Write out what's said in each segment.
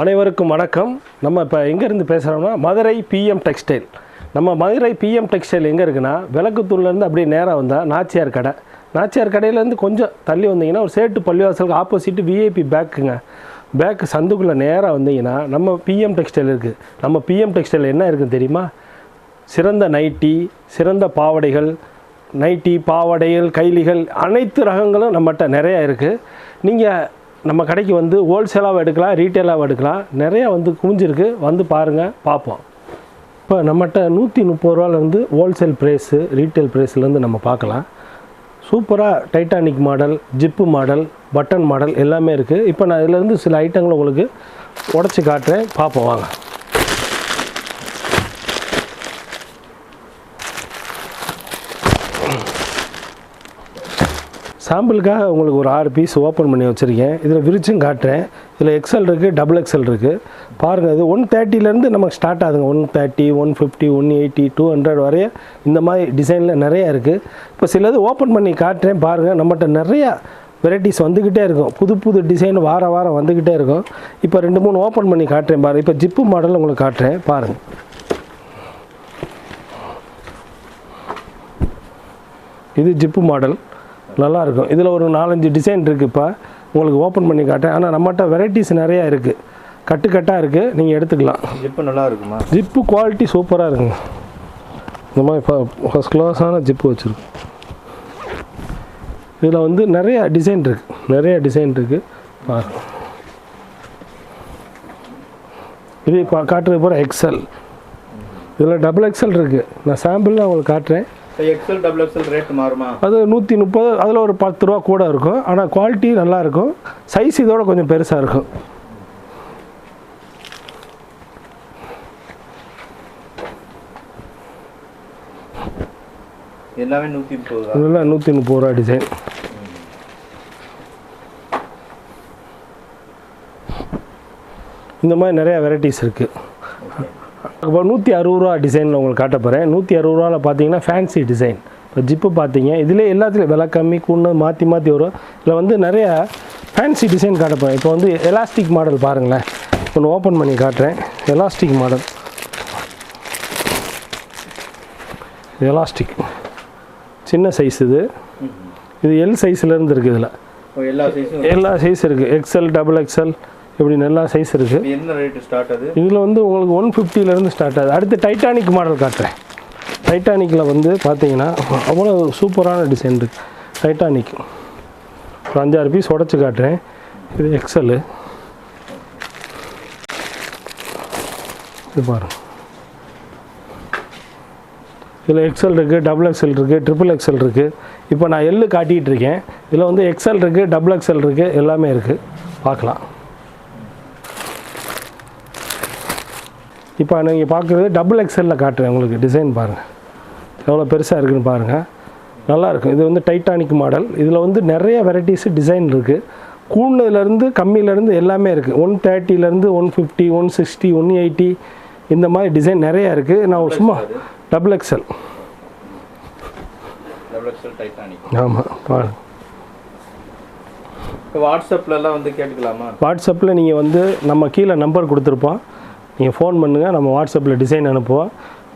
அனைவருக்கும் வணக்கம். நம்ம இப்போ எங்கேருந்து பேசுகிறோம்னா மதுரை பிஎம் டெக்ஸ்டைல் நம்ம மதுரை பிஎம் டெக்ஸ்டைல் எங்கே இருக்குன்னா விளக்குத்தூர்லேருந்து அப்படியே நேராக வந்தால் நாச்சியார் கடை. நாச்சியார் கடையிலேருந்து கொஞ்சம் தள்ளி வந்தீங்கன்னா ஒரு சேட்டு பள்ளிவாசலுக்கு ஆப்போசிட் விஐபி பேக்குங்க. பேக்கு சந்துக்குள்ளே நேராக வந்தீங்கன்னா நம்ம பிஎம் டெக்ஸ்டைல் இருக்குது நம்ம பிஎம் டெக்ஸ்டைல் என்ன இருக்குன்னு தெரியுமா? சிறந்த நைட்டி சிறந்த பாவாடைகள் நைட்டி பாவாடைகள் கைலிகள் அனைத்து ரகங்களும் நம்மகிட்ட நிறையா இருக்குது நீங்கள் நம்ம கடைக்கு வந்து ஹோல்சேலாகவும் எடுக்கலாம் ரீட்டெயிலாகவும் எடுக்கலாம். நிறையா வந்து குமிஞ்சிருக்கு வந்து பாருங்கள் பார்ப்போம். இப்போ நம்மகிட்ட நூற்றி முப்பது ரூபாலேருந்து ஹோல்சேல் ப்ரைஸு ரீட்டெயில் ப்ரைஸ்லேருந்து நம்ம பார்க்கலாம். சூப்பராக Titanic model zip model button model எல்லாமே இருக்குது இப்போ நான் இதிலேருந்து சில ஐட்டங்களை உங்களுக்கு உடச்சி காட்டுறேன். பார்ப்போம் வாங்க. சாம்பிளுக்காக உங்களுக்கு ஒரு ஆறு பீஸ் ஓப்பன் பண்ணி வச்சுருக்கேன். இதில் விரிச்சும் காட்டுறேன். இதில் எக்ஸல் இருக்குது டபுள் எக்ஸல் இருக்குது பாருங்கள் இது ஒன் தேர்ட்டிலேருந்து நமக்கு ஸ்டார்ட் ஆகுதுங்க. One thirty one fifty one eighty two hundred வரைய இந்த மாதிரி டிசைனில் நிறையா இருக்குது இப்போ சிலது ஓப்பன் பண்ணி காட்டுறேன். பாருங்கள் நம்மகிட்ட நிறையா வெரைட்டிஸ் வந்துக்கிட்டே இருக்கும். புது புது டிசைன் வார வாரம் வந்துக்கிட்டே இருக்கும். இப்போ ரெண்டு மூணு ஓப்பன் பண்ணி காட்டுறேன் பாருங்கள் இப்போ ஜிப்பு மாடல் உங்களுக்கு காட்டுறேன். பாருங்கள் இது ஜிப்பு மாடல் நல்லா இருக்கும் இதில் ஒரு நாலஞ்சு டிசைன் இருக்குது இப்போ உங்களுக்கு ஓப்பன் பண்ணி காட்டேன் ஆனால் நம்மகிட்ட வெரைட்டிஸ் நிறையா இருக்குது கட்டு கட்டாக இருக்குது நீங்கள் எடுத்துக்கலாம். ஜிப்பு நல்லா இருக்குமா ஜிப்பு குவாலிட்டி சூப்பராக இருக்குங்க. இந்த மாதிரி ஃபஸ்ட் கிளாஸான ஜிப்பு வச்சுருக்கு இதில் வந்து நிறைய டிசைன் இருக்குது நிறைய டிசைன் இருக்குது பாருங்க. இது இப்போ காட்டுறது பூரா எக்ஸல் இதில் டபுள் எக்ஸல் இருக்குது நான் சாம்பிள் உங்களுக்கு காட்டுறேன். எக்ஸல் டபுள் எக்ஸல் ரேட் மாறுமா? அது நூற்றி முப்பது அதில் ஒரு பத்து ரூபா கூட இருக்கும். ஆனால் குவாலிட்டி நல்லா இருக்கும். சைஸ் இதோட கொஞ்சம் பெருசாக இருக்கும். எல்லாமே நூற்றி முப்பது ரூபா. இதெல்லாம் நூற்றி முப்பது ரூபா டிசைன் இந்த மாதிரி நிறையா வெரைட்டிஸ் இருக்குது இப்போ நூற்றி அறுபது ரூபா டிசைனில் உங்களுக்கு காட்ட போகிறேன் நூற்றி அறுபது ரூபாவில் பார்த்தீங்கன்னா ஃபேன்சி டிசைன் இப்போ ஜிப்பு பார்த்தீங்க. இதிலே எல்லாத்துலேயும் விலை கம்மி கூண்ணு மாற்றி மாற்றி வரும். இதில் வந்து நிறைய ஃபேன்சி டிசைன் காட்ட போகிறேன் இப்போ வந்து எலாஸ்டிக் மாடல் பாருங்களேன். ஒன்று ஓப்பன் பண்ணி காட்டுறேன். எலாஸ்டிக் மாடல் எலாஸ்டிக் சின்ன சைஸ் இது. இது எல் சைஸ்லேருந்து இருக்குது இதில். எல்லா சைஸ் இருக்குது எக்ஸ்எல் டபுள் எக்ஸ்எல் இப்படின்னு எல்லா சைஸ் இருக்குது என்ன ரேட்டு ஸ்டார்ட் அது இதில் வந்து உங்களுக்கு ஒன் ஃபிஃப்டிலேருந்து ஸ்டார்ட் ஆகுது. அடுத்து டைட்டானிக் மாடல் காட்டுறேன். டைட்டானிக்கில் வந்து பார்த்தீங்கன்னா அவ்வளோ சூப்பரான டிசைன் இருக்குது டைட்டானிக் ஒரு அஞ்சாறு பீஸ் உடச்சி காட்டுறேன். இது எக்ஸலு இது பாருங்க. இதில் எக்ஸல் இருக்குது டபுள் எக்ஸல் இருக்குது ட்ரிபிள் எக்ஸல் இருக்குது இப்போ நான் எள்ளு காட்டிகிட்டு இருக்கேன். இதில் வந்து எக்ஸல் இருக்குது டபுள் எக்ஸல் இருக்குது எல்லாமே இருக்குது பார்க்கலாம். இப்போ நீங்கள் பார்க்குறது டபுள் எக்ஸலில் காட்டுறேன் உங்களுக்கு டிசைன் பாருங்கள் எவ்வளோ பெருசாக இருக்குன்னு பாருங்கள் நல்லாயிருக்கும் இது வந்து டைட்டானிக் மாடல் இதில் வந்து நிறைய வெரைட்டிஸ் டிசைன் இருக்குது கூடுனதுலேருந்து கம்மியிலேருந்து எல்லாமே இருக்குது one தேர்ட்டிலேருந்து one fifty one sixty one eighty இந்த மாதிரி டிசைன் நிறையா இருக்குது நான் சும்மா டபுள் எக்ஸல் ஆமாம் பாருங்க. இப்போ வாட்ஸ்அப்லலாம் வந்து கேட்டுக்கலாமா? வாட்ஸ்அப்பில் நீங்கள் வந்து நம்ம கீழே நம்பர் கொடுத்துருப்போம். நீங்கள் ஃபோன் பண்ணுங்கள் நம்ம வாட்ஸ்அப்பில் டிசைன் அனுப்புவோம்.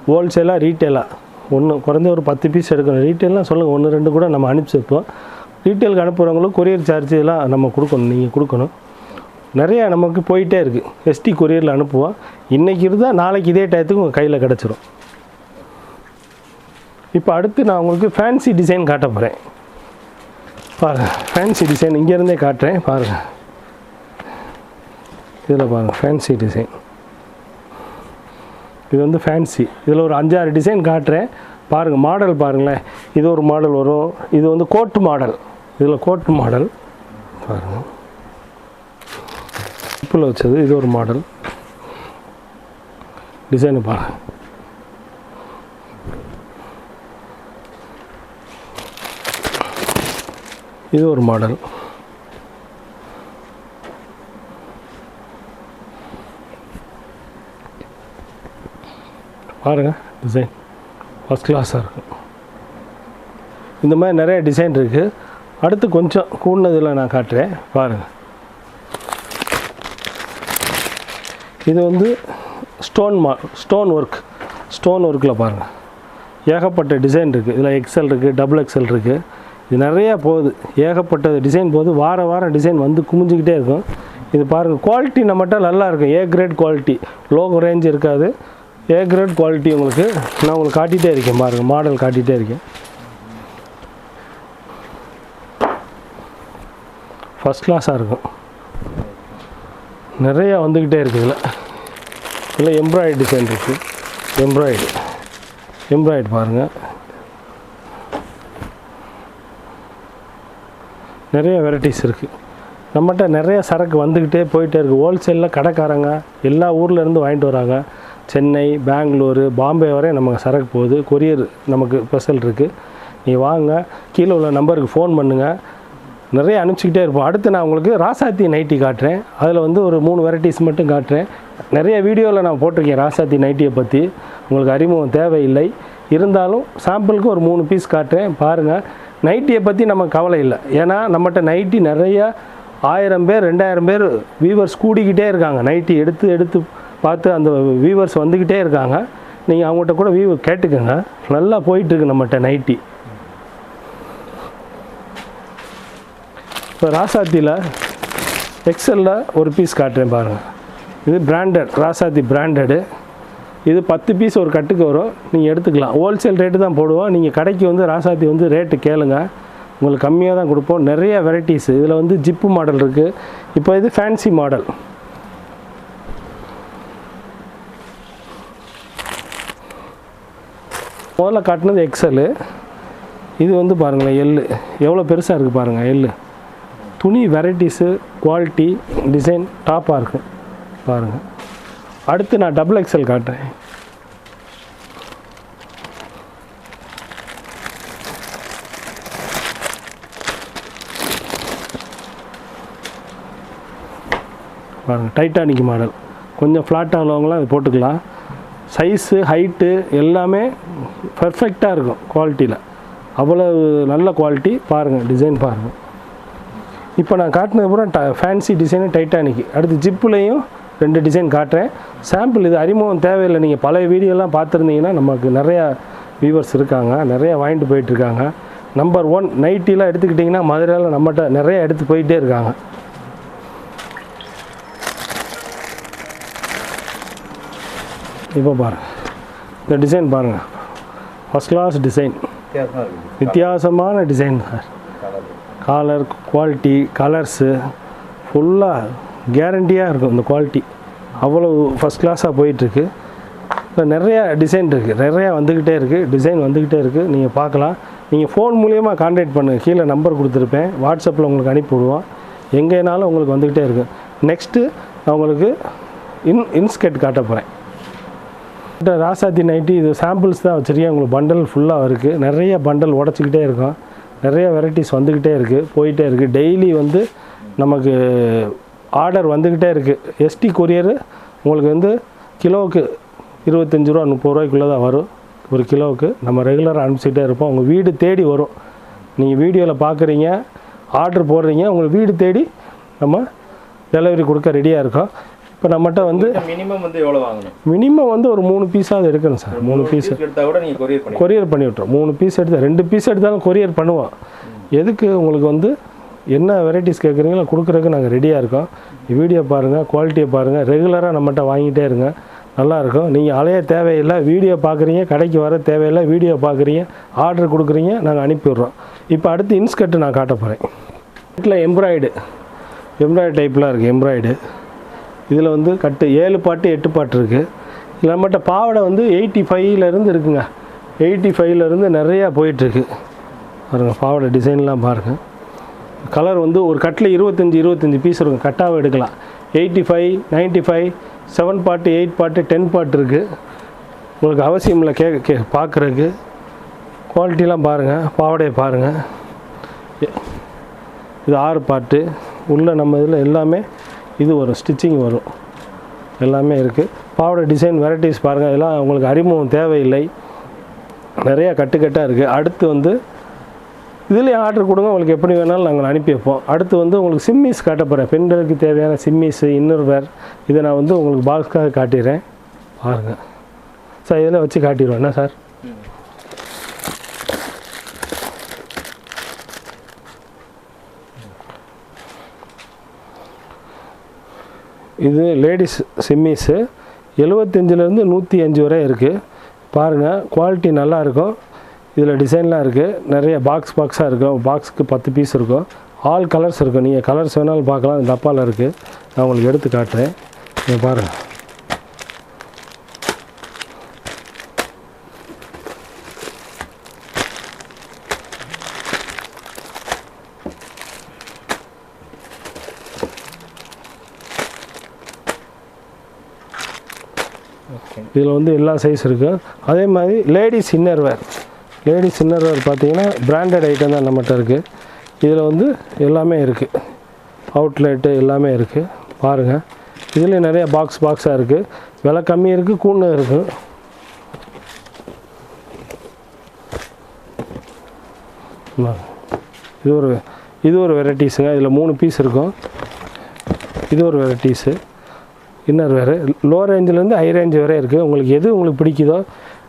ஹோல்சேலாக ரீட்டெயிலாக ஒன்று குறைஞ்ச ஒரு பத்து பீஸ் எடுக்கணும். ரீட்டெயிலாம் சொல்லுங்கள் ஒன்று ரெண்டு கூட நம்ம அனுப்பிச்சி வைப்போம். ரீட்டெயிலுக்கு அனுப்புகிறவங்களும் கொரியர் சார்ஜ் எல்லாம் நம்ம கொடுக்கணும் நீங்கள் கொடுக்கணும். நிறையா நமக்கு போயிட்டே இருக்குது எஸ்டி கொரியரில் அனுப்புவோம். இன்றைக்கி இருந்தால் நாளைக்கு இதே டயத்துக்கு உங்கள் கையில் கிடச்சிரும். இப்போ அடுத்து நான் உங்களுக்கு ஃபேன்சி டிசைன் காட்ட போகிறேன் பாருங்கள் ஃபேன்சி டிசைன் இங்கேருந்தே காட்டுறேன். பாருங்கள் இதில் பாருங்கள் ஃபேன்சி டிசைன் இது வந்து ஃபேன்சி இதில் ஒரு அஞ்சாறு டிசைன் காட்டுறேன். பாருங்கள் மாடல் பாருங்களேன். இது ஒரு மாடல் வரும். இது வந்து கோட்டு மாடல் இதில் கோட்டு மாடல் பாருங்கள் உப்பில் வச்சது. இது ஒரு மாடல் டிசைனு பாருங்கள் இது ஒரு மாடல் பாருங்கள் டிசைன் ஃபஸ்ட் கிளாஸாக இருக்கும் இந்த மாதிரி நிறைய டிசைன் இருக்குது அடுத்து கொஞ்சம் கூடினதில் நான் காட்டுறேன். பாருங்கள் இது வந்து ஸ்டோன் மா ஸ்டோன் ஒர்க் ஸ்டோன் ஒர்க்கில் பாருங்கள் ஏகப்பட்ட டிசைன் இருக்குது இதில் எக்ஸல் இருக்குது டபுள் எக்ஸல் இருக்குது இது நிறையா போகுது. ஏகப்பட்ட டிசைன் போகுது வார வாரம் டிசைன் வந்து குமிஞ்சிக்கிட்டே இருக்கும். இது பாருங்கள் குவாலிட்டி நம்மகிட்ட நல்லா இருக்கும். A grade quality low range இருக்காது. ஏ கிரேட் குவாலிட்டி உங்களுக்கு. நான் உங்களுக்கு காட்டிகிட்டே இருக்கேன் பாருங்கள் மாடல் காட்டிகிட்டே இருக்கேன். ஃபஸ்ட் கிளாஸாக இருக்கும். நிறையா வந்துக்கிட்டே இருக்குது இதில். இதில் எம்ப்ராய்டு டிசைன் இருக்குது எம்ப்ராய்டு எம்ப்ராய்டு பாருங்கள் நிறைய வெரைட்டிஸ் இருக்குது நம்மகிட்ட நிறைய சரக்கு வந்துக்கிட்டே போயிட்டே இருக்குது ஹோல்சேலில் கடைக்காரங்க எல்லா ஊர்லேருந்து வாங்கிட்டு வராங்க. சென்னை பெங்களூரு பாம்பே வரை நமக்கு சரக்கு போகுது. கொரியர் நமக்கு ஸ்பெஷல் இருக்குது நீ வாங்க. கீழே உள்ள நம்பருக்கு ஃபோன் பண்ணுங்கள் நிறைய அனுப்பிச்சிக்கிட்டே இருப்போம். அடுத்து நான் உங்களுக்கு ராசாத்தி நைட்டி காட்டுறேன். அதில் வந்து ஒரு மூணு வெரைட்டிஸ் மட்டும் காட்டுறேன். நிறைய வீடியோவில் நான் போட்டிருக்கேன் ராசாத்தி நைட்டியை பற்றி உங்களுக்கு அறிமுகம் தேவையில்லை. இருந்தாலும் சாம்பிளுக்கு ஒரு மூணு பீஸ் காட்டுறேன். பாருங்கள் நைட்டியை பற்றி நம்ம கவலை இல்லை. ஏன்னா நம்மகிட்ட நைட்டி நிறைய ஆயிரம் பேர் ரெண்டாயிரம் பேர் வியூவர்ஸ் கூடிக்கிட்டே இருக்காங்க. நைட்டி எடுத்து எடுத்து பார்த்து அந்த வியூவர்ஸ் வந்துக்கிட்டே இருக்காங்க. நீங்கள் அவங்ககிட்ட கூட வியூ கேட்டுக்கோங்க. நல்லா போயிட்டுருக்கு நம்மகிட்ட நைட்டி இப்போ ராசாத்தியில் எக்ஸலில் ஒரு பீஸ் காட்டுறேன் பாருங்கள் இது பிராண்டட் ராசாத்தி பிராண்டடு இது பத்து பீஸ் ஒரு கட்டுக்கு வரும். நீங்கள் எடுத்துக்கலாம். ஹோல்சேல் ரேட்டு தான் போடுவோம். நீங்கள் கடைக்கு வந்து ராசாத்தி வந்து ரேட்டு கேளுங்க. உங்களுக்கு கம்மியாக தான் கொடுப்போம். நிறைய வெரைட்டிஸ் இதில் வந்து ஜிப்பு மாடல் இருக்குது இப்போ இது ஃபேன்சி மாடல் முதல்ல காட்டினது எக்ஸலு இது வந்து பாருங்களேன் எள் எவ்வளோ பெருசாக இருக்குது பாருங்கள் எள் துணி வெரைட்டிஸு குவாலிட்டி டிசைன் டாப்பாக இருக்கும் பாருங்கள் அடுத்து நான் டபுள் எக்ஸல் காட்டுறேன். பாருங்கள் டைட்டானிக் மாடல் கொஞ்சம் ஃப்ளாட்டாக உள்ளவங்களாம் அது போட்டுக்கலாம். சைஸு ஹைட்டு எல்லாமே பர்ஃபெக்டாக இருக்கும் குவாலிட்டியில் அவ்வளோ நல்ல குவாலிட்டி பாருங்கள் டிசைன் பாருங்கள் இப்போ நான் காட்டினது பூரா ட ஃபேன்சி டிசைனு டைட்டானிக் அடுத்து ஜிப்புலேயும் ரெண்டு டிசைன் காட்டுறேன். சாம்பிள் இது அறிமுகம் தேவையில்லை. நீங்கள் பழைய வீடியோலாம் பார்த்துருந்தீங்கன்னா நமக்கு நிறையா வியூவர்ஸ் இருக்காங்க. நிறையா வாங்கிட்டு போயிட்டுருக்காங்க நம்பர் ஒன் நைட்டிலாம் எடுத்துக்கிட்டிங்கன்னா மதுரையில் நம்மகிட்ட நிறைய எடுத்து போயிட்டே இருக்காங்க. இப்போ பாருங்கள் இந்த டிசைன் பாருங்கள் ஃபஸ்ட் கிளாஸ் டிசைன் வித்தியாசமான design sir colour collar quality colours ஃபுல்லாக கேரண்டியாக இருக்கும் இந்த குவாலிட்டி அவ்வளோ ஃபஸ்ட் கிளாஸாக போயிட்டுருக்கு. இப்போ நிறையா டிசைன் இருக்குது நிறையா வந்துக்கிட்டே இருக்குது டிசைன் வந்துக்கிட்டே இருக்குது நீங்கள் பார்க்கலாம். நீங்கள் ஃபோன் மூலியமாக கான்டாக்ட் பண்ணுங்கள் கீழே நம்பர் கொடுத்துருப்பேன். வாட்ஸ்அப்பில் உங்களுக்கு அனுப்பி விடுவோம் எங்கேனாலும் உங்களுக்கு வந்துக்கிட்டே இருக்குது நெக்ஸ்ட்டு நான் உங்களுக்கு இன் இன்ஸ்கெட் காட்ட போகிறேன் ராசாத்தி நைட்டி இது சாம்பிள்ஸ் தான் வச்சுருக்கேன். உங்களுக்கு பண்டல் ஃபுல்லாக இருக்குது நிறைய பண்டல் உடச்சிக்கிட்டே இருக்கும். நிறைய வெரைட்டிஸ் வந்துக்கிட்டே இருக்குது போயிட்டே இருக்குது டெய்லி வந்து நமக்கு ஆர்டர் வந்துக்கிட்டே இருக்குது எஸ்டி கொரியர் உங்களுக்கு வந்து கிலோவுக்கு இருபத்தஞ்சி ரூபா முப்பது ரூபாய்க்குள்ளே தான் வரும். ஒரு கிலோவுக்கு. நம்ம ரெகுலராக அனுப்பிச்சிக்கிட்டே இருப்போம். உங்கள் வீடு தேடி வரும். நீங்கள் வீடியோவில் பார்க்குறீங்க ஆர்டர் போடுறீங்க உங்களுக்கு வீடு தேடி நம்ம டெலிவரி கொடுக்க ரெடியாக இருக்கோம். இப்போ நம்மகிட்ட வந்து மினிமம் வந்து எவ்வளோ வாங்கணும்? மினிமம் வந்து ஒரு மூணு பீஸாவது எடுக்கணும் சார். மூணு பீஸ் எடுத்தால் கூட நீங்கள் கொரியர் பண்ணி கொரியர் பண்ணி விட்றோம் மூணு பீஸ் எடுத்து ரெண்டு பீஸ் எடுத்தாலும் கொரியர் பண்ணுவோம் எதுக்கு உங்களுக்கு வந்து என்ன வெரைட்டிஸ் கேட்குறீங்களோ கொடுக்குறதுக்கு நாங்கள் ரெடியாக இருக்கோம். வீடியோ பாருங்கள் குவாலிட்டியை பாருங்கள் ரெகுலராக நம்மகிட்ட வாங்கிட்டே இருங்க. நல்லாயிருக்கும் நீங்கள் அலைய தேவையில்லை வீடியோ பார்க்குறீங்க கடைக்கு வர தேவையில்லை வீடியோ பார்க்குறீங்க ஆர்டர் கொடுக்குறீங்க நாங்கள் அனுப்பிவிட்றோம் இப்போ அடுத்து இன்ஸ்கர்ட்டு நான் காட்ட போகிறேன் வீட்டில் எம்ப்ராய்டு எம்ப்ராய்டு டைப்லாம் இருக்குது எம்ப்ராய்டு இதில் வந்து கட்டு ஏழு பாட்டு எட்டு பாட்டு இருக்குது இதில் நம்மகிட்ட பாவாடை வந்து எயிட்டி ஃபைவ்லேருந்து இருக்குங்க. எயிட்டி ஃபைவ்லேருந்து நிறையா போயிட்டுருக்கு. பாருங்கள் பாவாடை டிசைன்லாம் பாருங்கள் கலர் வந்து ஒரு கட்டில் இருபத்தஞ்சி இருபத்தஞ்சி பீஸ் இருக்கும். கட்டாவை எடுக்கலாம். Eighty five ninety five seven பாட்டு எயிட் பாட்டு டென் பாட்டு இருக்குது உங்களுக்கு அவசியம் இல்லை கே கே பார்க்குறதுக்கு. குவாலிட்டிலாம் பாருங்கள் பாவாடையை பாருங்கள் இது ஆறு பாட்டு. உள்ள நம்ம இதில் எல்லாமே இது வரும் ஸ்டிச்சிங் வரும். எல்லாமே இருக்குது பாவாடை டிசைன் வெரைட்டிஸ் பாருங்கள் இதெல்லாம் உங்களுக்கு அறிமுகம் தேவையில்லை. நிறையா கட்டுக்கட்டாக இருக்குது அடுத்து வந்து இதுலேயே ஆர்டர் கொடுங்க. உங்களுக்கு எப்படி வேணாலும் நாங்கள் அனுப்பி வைப்போம் அடுத்து வந்து உங்களுக்கு சிம்மிஸ் காட்ட போகிறேன் பெண்களுக்கு தேவையான சிம்மிஸ் இன்னர்வேர் இதை நான் வந்து உங்களுக்கு பாக்ஸ்க்காக காட்டிடுறேன். பாருங்கள் சார் இதில் வச்சு காட்டிடுவோம். என்ன சார்? இது லேடிஸ் சிம்மிஸு. எழுபத்தஞ்சிலேருந்து நூற்றி அஞ்சு வரை இருக்குது பாருங்கள் குவாலிட்டி நல்லா இருக்கும். இதில் டிசைன்லாம் இருக்குது நிறைய பாக்ஸ் பாக்ஸாக இருக்கும். பாக்ஸுக்கு பத்து பீஸ் இருக்கும். ஆல் கலர்ஸ் இருக்கும். நீங்கள் கலர்ஸ் வேணாலும் பார்க்கலாம். டப்பாவில் இருக்குது நான் உங்களுக்கு எடுத்து காட்டுறேன். நீங்கள் பாருங்கள் இதில் வந்து எல்லா சைஸ் இருக்குது அதே மாதிரி லேடிஸ் இன்னர்வேர் லேடிஸ் இன்னர்வேர் பார்த்தீங்கன்னா பிராண்டட் ஐட்டம் தான் நம்மகிட்ட இருக்குது இதில் வந்து எல்லாமே இருக்குது அவுட்லெட்டு எல்லாமே இருக்குது பாருங்கள் இதில் நிறைய பாக்ஸ் பாக்ஸாக இருக்குது விலை கம்மி இருக்குது கூண்டு இருக்குது இது ஒரு இது ஒரு வெரைட்டிஸுங்க இதில் மூணு பீஸ் இருக்கும். இது ஒரு வெரைட்டிஸு இன்னர் வேறு லோ ரேஞ்சிலேருந்து ஹை ரேஞ்ச் வரை இருக்குது உங்களுக்கு எது உங்களுக்கு பிடிக்குதோ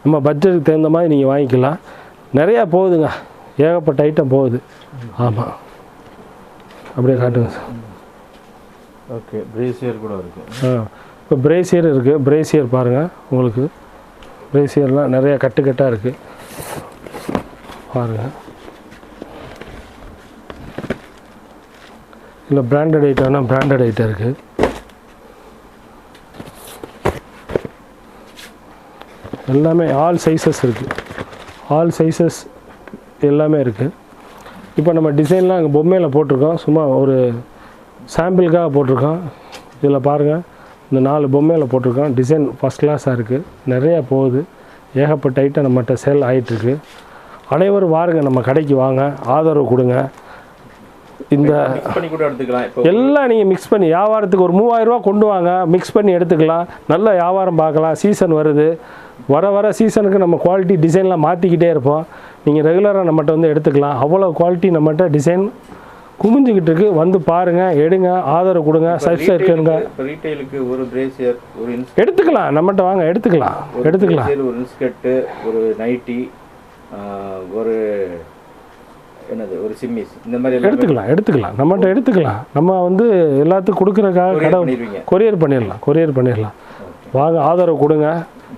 நம்ம பட்ஜெட்டுக்கு தகுந்த மாதிரி நீங்கள் வாங்கிக்கலாம். நிறையா போகுதுங்க. ஏகப்பட்ட ஐட்டம் போகுது. ஆமாம் அப்படியே காட்டுங்க சார். ஓகே பிரேசியர் கூட இருக்கு. ஆ. இப்போ பிரேசியர் இருக்குது பிரேசியர் பாருங்கள் உங்களுக்கு. பிரேசியர்லாம் நிறையா கட்டுக்கட்டாக இருக்குது பாருங்கள் இல்லை பிராண்டட் ஐட்டம்னா பிராண்டட் ஐட்டம் இருக்குது எல்லாமே ஆல் சைஸஸ் இருக்குது ஆல் சைஸஸ் எல்லாமே இருக்குது இப்போ நம்ம டிசைன்லாம் அங்கே பொம்மையில் போட்டிருக்கோம். சும்மா ஒரு சாம்பிளுக்காக போட்டிருக்கோம். இதில் பாருங்கள் இந்த நாலு பொம்மையில் போட்டிருக்கோம். டிசைன் ஃபஸ்ட் கிளாஸாக இருக்குது நிறையா போகுது. ஏகப்பட்ட ஐட்டம் நம்மகிட்ட சேல் ஆகிட்டுருக்கு அனைவரும் வாருங்க. நம்ம கடைக்கு வாங்க. ஆதரவு கொடுங்க. இந்த எல்லாம் நீங்கள் மிக்ஸ் பண்ணி வியாபாரத்துக்கு ஒரு மூவாயிரம் ரூபா கொண்டு வாங்க மிக்ஸ் பண்ணி எடுத்துக்கலாம். நல்ல வியாபாரம் பார்க்கலாம். சீசன் வருது. வர வர சீசனுக்கு நம்ம குவாலிட்டி டிசைன்லாம் மாற்றிக்கிட்டே இருப்போம். நீங்கள் ரெகுலராக நம்மகிட்ட வந்து எடுத்துக்கலாம். அவ்வளோ குவாலிட்டி நம்மகிட்ட டிசைன் குமிஞ்சிக்கிட்டு இருக்கு. வந்து பாருங்கள் எடுங்க ஆதரவு கொடுங்க சப்ஸ்கிரைப் பண்ணுங்க ரீட்டைலுக்கு ஒரு பிரேசியர் ஒரு எடுத்துக்கலாம். நம்மகிட்ட வாங்க எடுத்துக்கலாம். எடுத்துக்கலாம். ஒரு இன்ஸ்கர்ட்டு ஒரு நைட்டி ஒரு என்னது ஒரு சிம்மிஸ். இந்த மாதிரி எடுத்துக்கலாம் எடுத்துக்கலாம். நம்மகிட்ட எடுத்துக்கலாம். நம்ம வந்து எல்லாத்துக்கும் கொடுக்குறக்காக கடை கொரியர் பண்ணிடலாம் கொரியர் பண்ணிடலாம். வாங்க ஆதரவு கொடுங்க.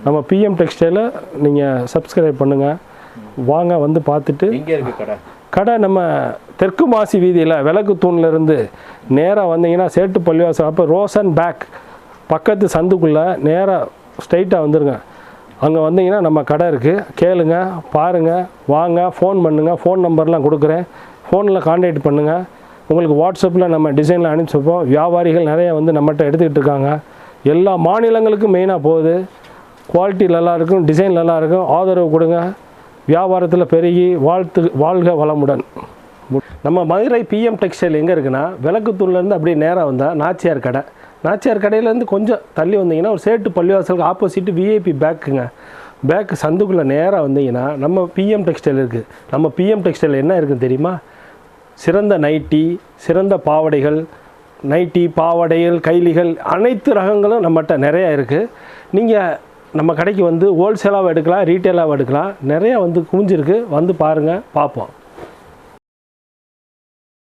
நம்ம பிஎம் டெக்ஸ்டைலை நீங்கள் சப்ஸ்கிரைப் பண்ணுங்கள் வாங்க வந்து பார்த்துட்டு. கடை? கடை நம்ம தெற்கு மாசி வீதியில் விளக்கு தூண்லேருந்து நேராக வந்தீங்கன்னா சேட்டு பள்ளிவாசல் அப்போ ரோசன் பேக் பக்கத்து சந்துக்குள்ளே நேராக ஸ்ட்ரைட்டாக வந்துருங்க. அங்கே வந்தீங்கன்னா நம்ம கடை இருக்குது கேளுங்க பாருங்கள் வாங்க ஃபோன் பண்ணுங்கள் ஃபோன் நம்பர்லாம் கொடுக்குறேன். ஃபோனில் காண்டாக்ட் பண்ணுங்கள் உங்களுக்கு வாட்ஸ்அப்பில் நம்ம டிசைனில் அனுப்பிச்சி வைப்போம். வியாபாரிகள் நிறைய வந்து நம்மகிட்ட எடுத்துக்கிட்டு இருக்காங்க. எல்லா மாநிலங்களுக்கும் மெயினாக போகுது. குவாலிட்டி நல்லா இருக்கும் டிசைன் நல்லாயிருக்கும் ஆதரவு கொடுங்க. வியாபாரத்தில் பெருகி வாழ்த்து வாழ்க வளமுடன். நம்ம மதுரை பிஎம் டெக்ஸ்டைல் எங்கே இருக்குன்னா விளக்குத்தூர்லேருந்து அப்படியே நேராக வந்தால் நாச்சியார் கடை. நாச்சியார் கடையிலேருந்து கொஞ்சம் தள்ளி வந்தீங்கன்னா ஒரு சேட்டு பள்ளிவாசலுக்கு ஆப்போசிட் விஐபி பேக்குங்க பேக்கு சந்துக்குள்ளே நேராக வந்தீங்கன்னா நம்ம பிஎம் டெக்ஸ்டைல் இருக்குது நம்ம பிஎம் டெக்ஸ்டைல் என்ன இருக்குன்னு தெரியுமா? சிறந்த நைட்டி சிறந்த பாவாடைகள் நைட்டி பாவாடைகள் கைலிகள் அனைத்து ரகங்களும் நம்மகிட்ட நிறையா இருக்குது நீங்கள் நம்ம கடைக்கு வந்து ஹோல்சேலாகவும் எடுக்கலாம் ரீட்டெயிலாகவும் எடுக்கலாம். நிறையா வந்து குவிஞ்சிருக்கு. வந்து பாருங்கள் பார்ப்போம்.